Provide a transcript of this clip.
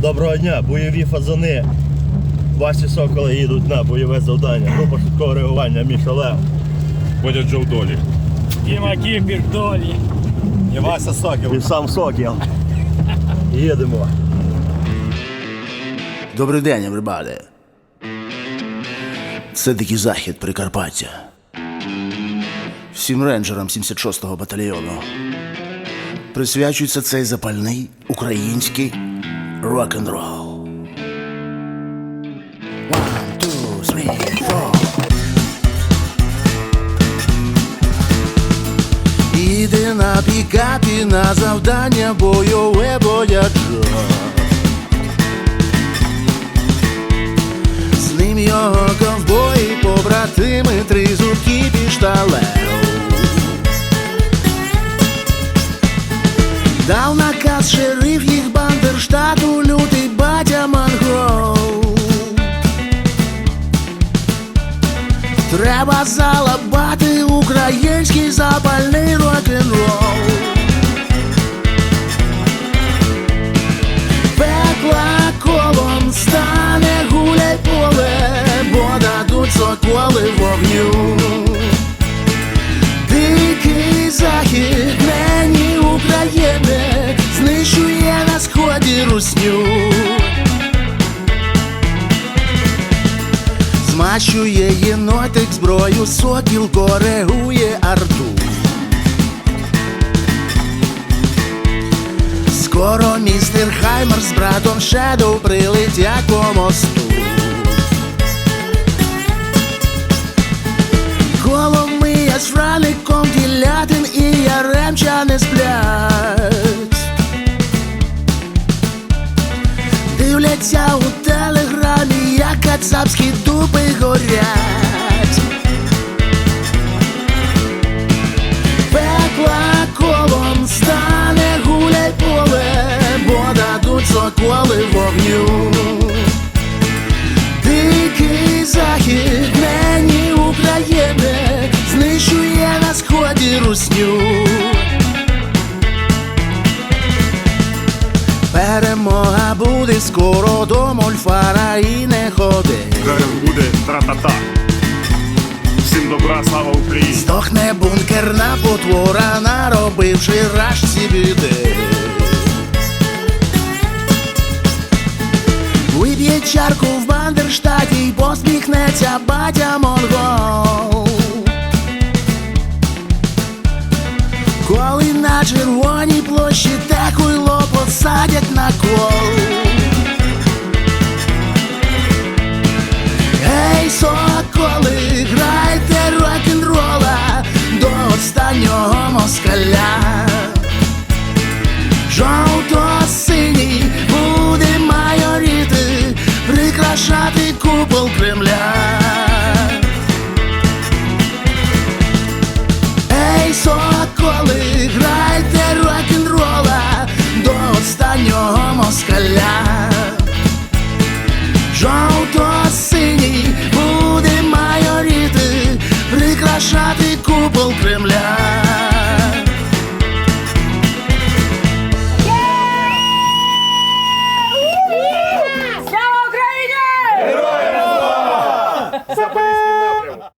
Доброго дня, бойові фазани. Ваші соколи їдуть на бойове завдання. Група швидкого реагування Міша Лев. Бодя Джо в долі. Діма Кіпір долі. І Вася Сокіл. І сам Сокіл. Їдемо. Добрий день, everybody. Це дикий захід Прикарпаття. Всім рейнджерам 76-го батальйону. Присвячується цей запальний український рок-н-рол. One, two, three, four. Іди на пікапі на завдання бойове боячо. З ним його ковбої, побратими, три зубки пішталев. Дав наказ шериф бандерштату, лютий батя монгол. Треба залабати український запальний рок-н-рол. Пекла Змащує єнотик зброю, сокіл коригує арту. Скоро містер Хаймер з братом Шедоу прилетять по мосту. Коломия з фраником ділятин і яремча не сплять. Телеграмі, як кацапські дупи горять. Пекла стане гуляй поле, бо дадуть соколи вогню. Дикий захід, нині України, знищує на сході русню. Скоро до мольфара і не ходи. Зараз буде тра-та-та. Всім добра, слава Україні! Здохне бункерна потвора, наробивши рашці біди. Вип'є чарку в Бандерштаті й посміхнеться батя монгол. Коли на червоній площі те хуйло посадять на кол. Москаля. Жовто-синій буде майоріти, прикрашати купол Кремля.